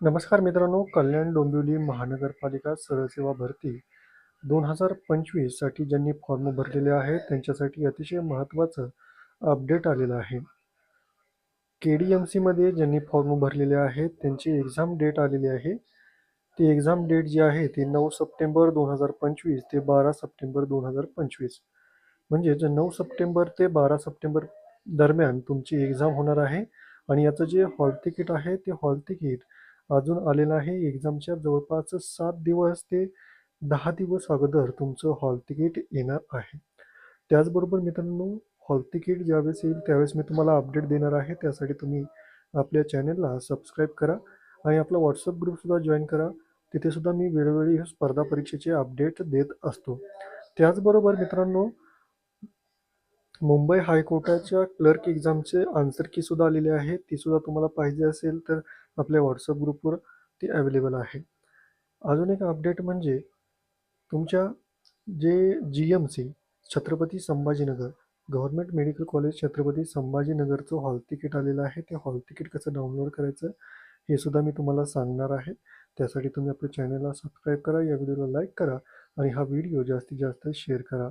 नमस्कार मित्रांनो कल्याण डोंबिवली महानगरपालिका सरसेवा भरती दोन हजार पंचवीससाठी ज्यांनी फॉर्म भरलेले आहेत त्यांच्यासाठी अतिशय महत्त्वाचं अपडेट आलेलं आहे. के डी एम सीमध्ये ज्यांनी फॉर्म भरलेले आहेत त्यांची एक्झाम डेट आलेली आहे. ती एक्झाम डेट जी आहे ती नऊ सप्टेंबर दोन हजार पंचवीस ते बारा सप्टेंबर दोन हजार पंचवीस. म्हणजेच नऊ सप्टेंबर ते बारा सप्टेंबर दरम्यान तुमची एक्झाम होणार आहे. आणि याचं जे हॉल तिकीट आहे ते हॉल तिकीट अजून आलेलं आहे एक्झामच्या जवळपास सात दिवस ते दहा दिवस अगोदर तुमचं हॉल तिकीट येणार आहे. त्याचबरोबर मित्रांनो हॉल तिकीट ज्यावेळेस येईल त्यावेळेस मी तुम्हाला अपडेट देणार आहे. त्यासाठी तुम्ही आपल्या चॅनलला सबस्क्राईब करा आणि आपला व्हॉट्सअप ग्रुपसुद्धा जॉईन करा. तिथेसुद्धा मी वेळोवेळी स्पर्धा परीक्षेचे अपडेट देत असतो. त्याचबरोबर मित्रांनो मुंबई हायकोर्टाच्या क्लर्क एक्झामचे आन्सर की सुद्धा आलेले आहे ती सुद्धा तुम्हाला पाहिजे असेल तर आपल्या व्हॉट्सअप ग्रुपवर ती अवेलेबल आहे. अजून एक अपडेट म्हणजे तुमच्या जे G M C Chhatrapati Sambhajinagar government medical college Chhatrapati संभाजीनगरचं hall ticket आलेलं आहे. ते हॉल तिकीट कसं डाउनलोड करायचं हे सुद्धा मी तुम्हाला सांगणार आहे. त्यासाठी तुम्ही आपल्या चॅनलला सबस्क्राईब करा या व्हिडिओला लाईक करा आणि हा व्हिडिओ जास्तीत जास्त शेअर करा.